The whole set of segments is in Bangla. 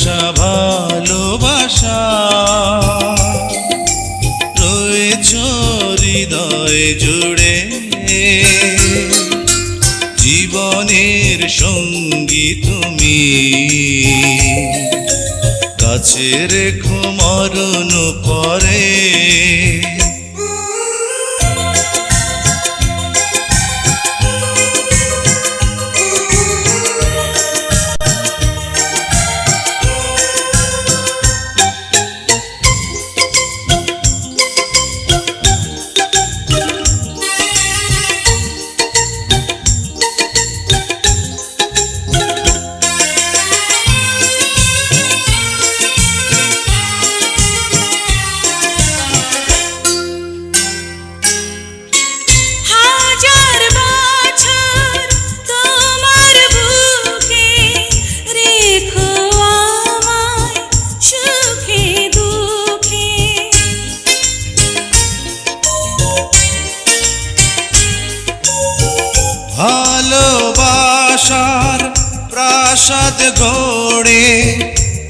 আশা ভালোবাসা। রয়েছ হৃদয় জুড়ে। জীবনের সঙ্গী তুমি। কাছে রেখো মরণ পরে। ভালোবাসার প্রাসাদ গড়ে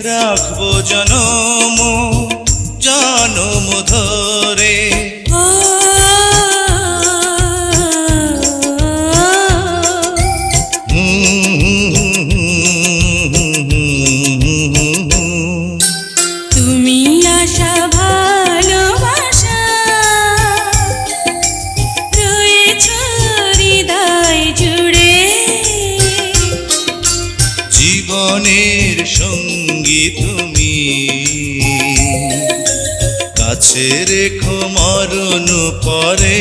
রাখব জনম জনম ধরে। জীবনের সঙ্গী তুমি। কাছে রেখো মরণ পরে।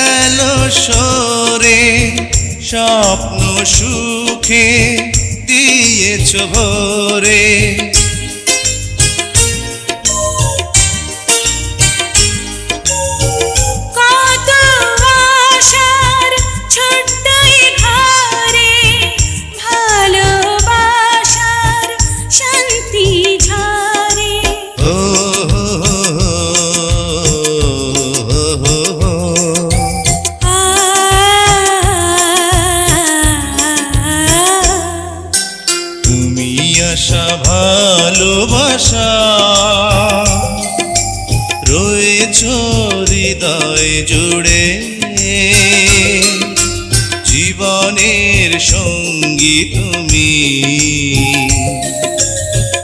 গেল সরে স্বপ্ন সুখে দিয়েছ ভরে। আশা ভালোবাসা। রয়েছ হৃদয় জুড়ে। জীবনের সঙ্গী তুমি।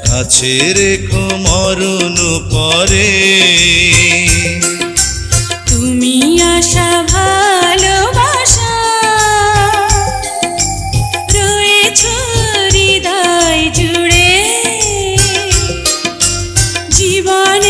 কাছে রেখো মরণ পরে। जीवन